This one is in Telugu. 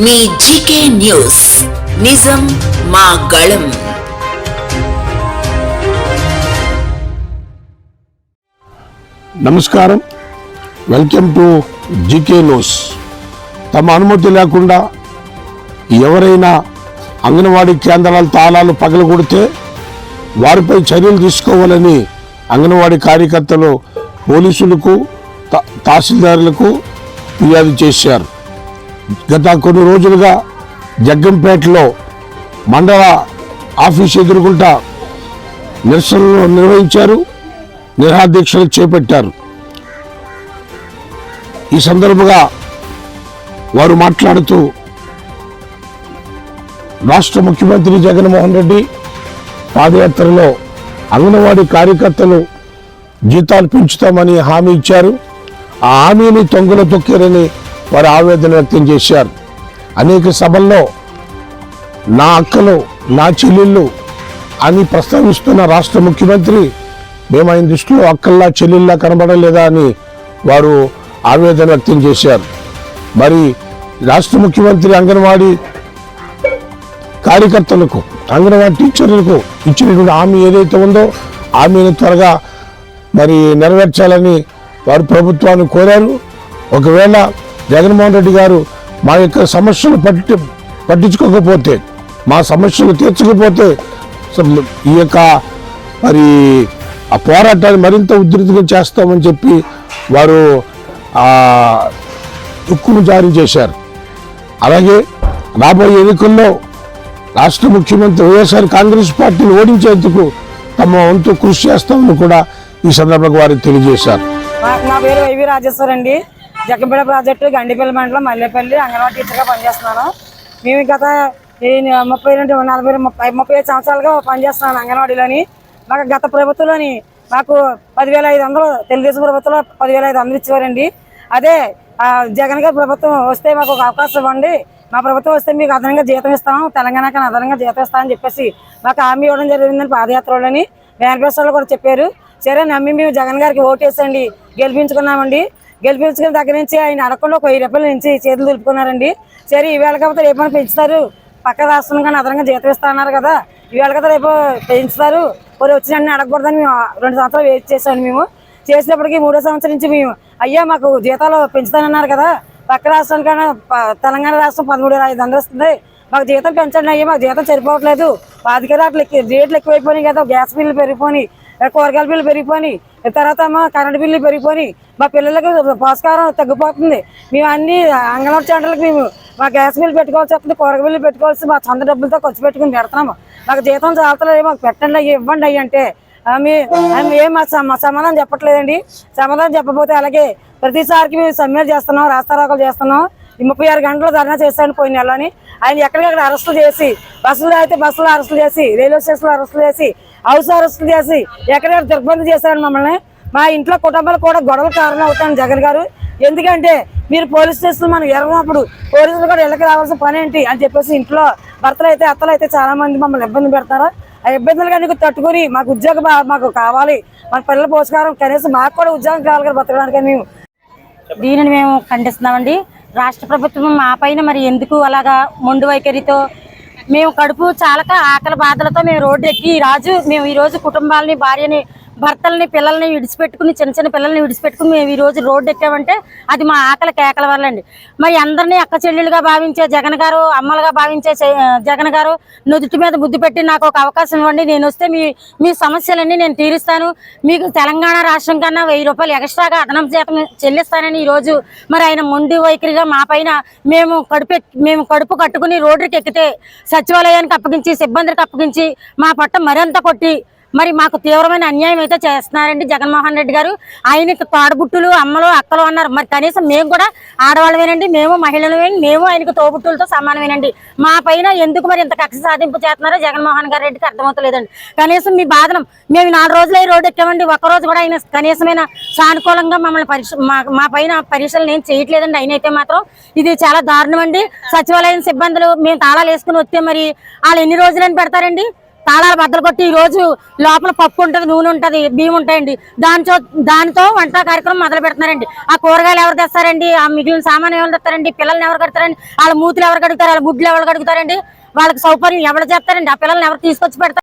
మీ జీకే న్యూస్. నిజం మా గళం. నమస్కారం. Welcome to G K news. తమ అనుమతి లేకుండా ఎవరైనా అంగన్వాడీ కేంద్రాల తాళాలు పగలగొడితే వారిపై చర్యలు తీసుకోవాలని అంగన్వాడీ కార్యకర్తలు పోలీసులకు తా- తహసీల్దారులకు ఫిర్యాదు చేశారు. గత కొన్ని రోజులుగా జగ్గంపేటలో మండల ఆఫీస్ ఎదుర్కొంటా నిరసనలు నిర్వహించారు నిరాదీక్షలు చేపట్టారు. ఈ సందర్భంగా వారు మాట్లాడుతూ రాష్ట్ర ముఖ్యమంత్రి జగన్మోహన్ రెడ్డి పాదయాత్రలో అంగన్వాడీ కార్యకర్తలు జీతాలు పెంచుతామని హామీ ఇచ్చారు. ఆ హామీని తొంగలు తొక్కారని వారు ఆవేదన వ్యక్తం చేశారు. అనేక సభల్లో నా అక్కలు నా చెల్లెళ్ళు అని ప్రస్తావిస్తున్న రాష్ట్ర ముఖ్యమంత్రి మేము ఆయన దృష్టిలో అక్కల్లా చెల్లెల్లా కనబడలేదా అని వారు ఆవేదన వ్యక్తం చేశారు. మరి రాష్ట్ర ముఖ్యమంత్రి అంగన్వాడీ కార్యకర్తలకు అంగన్వాడీ టీచర్లకు ఇచ్చినటువంటి హామీ ఏదైతే ఉందో హామీని త్వరగా మరి నెరవేర్చాలని వారు ప్రభుత్వాన్ని కోరారు. ఒకవేళ జగన్మోహన్ రెడ్డి గారు మా యొక్క సమస్యలు పట్టి పట్టించుకోకపోతే మా సమస్యలు తీర్చకపోతే ఈ యొక్క మరి ఆ పోరాటాన్ని మరింత ఉధృతిగా చేస్తామని చెప్పి వారు ఉక్కును జారీ చేశారు. అలాగే రాబోయే ఎన్నికల్లో రాష్ట్ర ముఖ్యమంత్రి వైఎస్ఆర్ కాంగ్రెస్ పార్టీని ఓడించేందుకు తమ వంతు కృషి చేస్తామని కూడా ఈ సందర్భంగా వారికి తెలియజేశారు. నా పేరు వైవి రాజేశ్వర్ అండి జగ్గంపేట ప్రాజెక్టు గండిపల్లి మండలం మల్లెపల్లి అంగన్వాడీ టీచర్గా పనిచేస్తున్నాను. మేము గత ఈ ముప్పై రెండు నలభై ముప్పై ముప్పై ఐదు సంవత్సరాలుగా పనిచేస్తున్నాను అంగన్వాడీలోని. మాకు గత ప్రభుత్వంలోని మాకు పదివేల ఐదు వందలు తెలుగుదేశం ప్రభుత్వంలో పదివేల ఐదు వందలు ఇచ్చేవారండి. అదే జగన్ గారి ప్రభుత్వం వస్తే మాకు ఒక అవకాశం ఇవ్వండి. మా ప్రభుత్వం వస్తే మీకు అదనంగా జీతం ఇస్తాం తెలంగాణకి అదనంగా జీతం ఇస్తామని చెప్పేసి మాకు హామీ ఇవ్వడం జరిగిందని పాదయాత్రలోని మేనిఫెస్టోలో కూడా చెప్పారు. సరే నమ్మి మేము జగన్ గారికి ఓటేసండి గెలిపించుకున్నామండి. గెలిపించుకున్న దగ్గర నుంచి ఆయన అడగకుండా ఒక వెయ్యి రూపాయల నుంచి చేతులు దులుపుకున్నారండి. సరే ఈవేళ కాకపోతే రేపు పెంచుతారు? పక్క రాష్ట్రం కానీ అదనంగా జీతం ఇస్తా అన్నారు కదా. ఈవేళ కదా రేపు పెంచుతారు? మరి వచ్చిన అడగకూడదని మేము రెండు సంవత్సరాలు వెయిట్ చేసాము మేము. చేసినప్పటికీ మూడో సంవత్సరం నుంచి మేము అయ్యా మాకు జీతాలు పెంచుతానన్నారు కదా. పక్క రాష్ట్రం కన్నా తెలంగాణ రాష్ట్రం పదమూడు వేల ఐదు వందలు వస్తుంది. మాకు జీతం పెంచండి అయ్యా మాకు జీతం సరిపోవట్లేదు. పాతిక రేట్లు ఎక్కువ రేట్లు ఎక్కువైపోయినాయి కదా గ్యాస్ బిల్లు పెరిగిపోయి కూరగాయల బిల్లు పెరిగిపోయి తర్వాత మా కరెంట్ బిల్లు పెరిగిపోయి మా పిల్లలకి పోషకారం తగ్గిపోతుంది. మేము అన్ని అంగన్వాడీ సెంటర్లకు మేము మా గ్యాస్ బిల్లు పెట్టుకోవాల్సి వస్తుంది కూరగాయ బిల్లు పెట్టుకోవాల్సి మా సొంత డబ్బులతో ఖర్చు పెట్టుకుని పెడతాము. మాకు జీతం చాలతలేదు మాకు పెట్టండి అయ్యి ఇవ్వండి అయ్యి అంటే ఆమె ఆమె ఏం మా సమాధానం చెప్పట్లేదండి. సమాధానం చెప్పబోతే అలాగే ప్రతిసారికి మేము సమ్మెలు చేస్తున్నాం రాస్తారోకలు చేస్తున్నాం. ముప్పై ఆరు గంటలు ధర్నా చేశాను పోయిన నెలని ఆయన ఎక్కడికక్కడ అరెస్టులు చేసి బస్సులు అయితే బస్సులు అరెస్టులు చేసి రైల్వే స్టేషన్లో అరెస్టులు చేసి హౌస్ వస్తుంది చేసి ఎక్కడెక్కడ దిగ్బంధం చేశారు మమ్మల్ని. మా ఇంట్లో కుటుంబాలు కూడా గొడవలు కారణం అవుతాను జగన్ గారు. ఎందుకంటే మీరు పోలీస్ స్టేషన్ మనం ఎరగనప్పుడు పోలీసులు కూడా ఇళ్ళకి రావాల్సిన పని ఏంటి అని చెప్పేసి ఇంట్లో భర్తలు అయితే అత్తలు అయితే చాలా మంది మమ్మల్ని ఇబ్బంది పెడతారు. ఆ ఇబ్బందులు కానీ తట్టుకుని మాకు ఉద్యోగం మాకు కావాలి. మన పిల్లల పోషకారం కనీసం మాకు కూడా ఉద్యోగం కావాలి కదా బతకడానికి మేము. దీనిని మేము ఖండిస్తున్నామండి. రాష్ట్ర ప్రభుత్వం మా పైన మరి ఎందుకు అలాగా మొండు వైఖరితో మేము కడుపు చాలక ఆకలి బాధలతో మేము రోడ్డు ఎక్కి ఈ రాజు మేము ఈ రోజు కుటుంబాలని భార్యని భర్తల్ని పిల్లల్ని విడిచిపెట్టుకుని చిన్న చిన్న పిల్లల్ని విడిచిపెట్టుకుని మేము ఈ రోజు రోడ్డు ఎక్కామంటే అది మా ఆకలి కేకల వల్ల అండి మరి అందరినీ అక్క చెల్లెలుగా భావించే జగన్ గారు అమ్మలుగా భావించే జగన్ గారు నుదుటి మీద బుద్ధి పెట్టి నాకు ఒక అవకాశం ఇవ్వండి. నేను వస్తే మీ మీ సమస్యలన్నీ నేను తీరుస్తాను. మీకు తెలంగాణ రాష్ట్రం కన్నా వెయ్యి రూపాయలు ఎక్స్ట్రాగా అదనపు జీతం చెల్లిస్తానని ఈ రోజు మరి ఆయన మొండి వైఖరిగా మా పైన మేము కడుపు మేము కడుపు కట్టుకుని రోడ్డుకి ఎక్కితే సచివాలయానికి అప్పగించి సిబ్బందికి అప్పగించి మా పట్ట మరింత కొట్టి మరి మాకు తీవ్రమైన అన్యాయం అయితే చేస్తున్నారండి జగన్మోహన్ రెడ్డి గారు. ఆయనకి తోడబుట్టులు అమ్మలు అక్కలు అన్నారు. మరి కనీసం మేము కూడా ఆడవాళ్ళమేనండి. మేము మహిళలమేనండి మేము ఆయనకు తోబుట్టులతో సమానమేనండి. మా పైన ఎందుకు మరి ఇంత కక్ష సాధింపు చేస్తున్నారో జగన్మోహన్ గారి రెడ్డికి అర్థమవుతలేదండి. కనీసం మీ బాధనం మేము నాలుగు రోజులు ఈ రోడ్డు ఎక్కామండి. ఒక్క రోజు కూడా ఆయన కనీసమైన సానుకూలంగా మమ్మల్ని పరీక్ష మా పైన పరీక్షలు నేను చేయట్లేదండి. ఆయన అయితే మాత్రం ఇది చాలా దారుణం అండి సచివాలయం సిబ్బందులు మేము తాళాలు వేసుకుని వస్తే మరి వాళ్ళు ఎన్ని రోజులని పెడతారండి? తాళాలు బద్దలు కొట్టి ఈ రోజు లోపల పప్పు ఉంటుంది నూనె ఉంటది బియ్యం ఉంటాయండి. దానితో దానితో వంట కార్యక్రమం మొదలు పెడుతున్నారండి. ఆ కూరగాయలు ఎవరు తెస్తారండి? ఆ మిగిలిన సామాన్ ఎవరు తెస్తారండి? పిల్లల్ని ఎవరు కడతారండి వాళ్ళ మూతులు ఎవరు కడుగుతారు? వాళ్ళ గుడ్లు ఎవరు కడుగుతారండి? వాళ్ళకి సౌకర్యం ఎవరు చేస్తారండి? ఆ పిల్లల్ని ఎవరు తీసుకొచ్చి పెడతారు?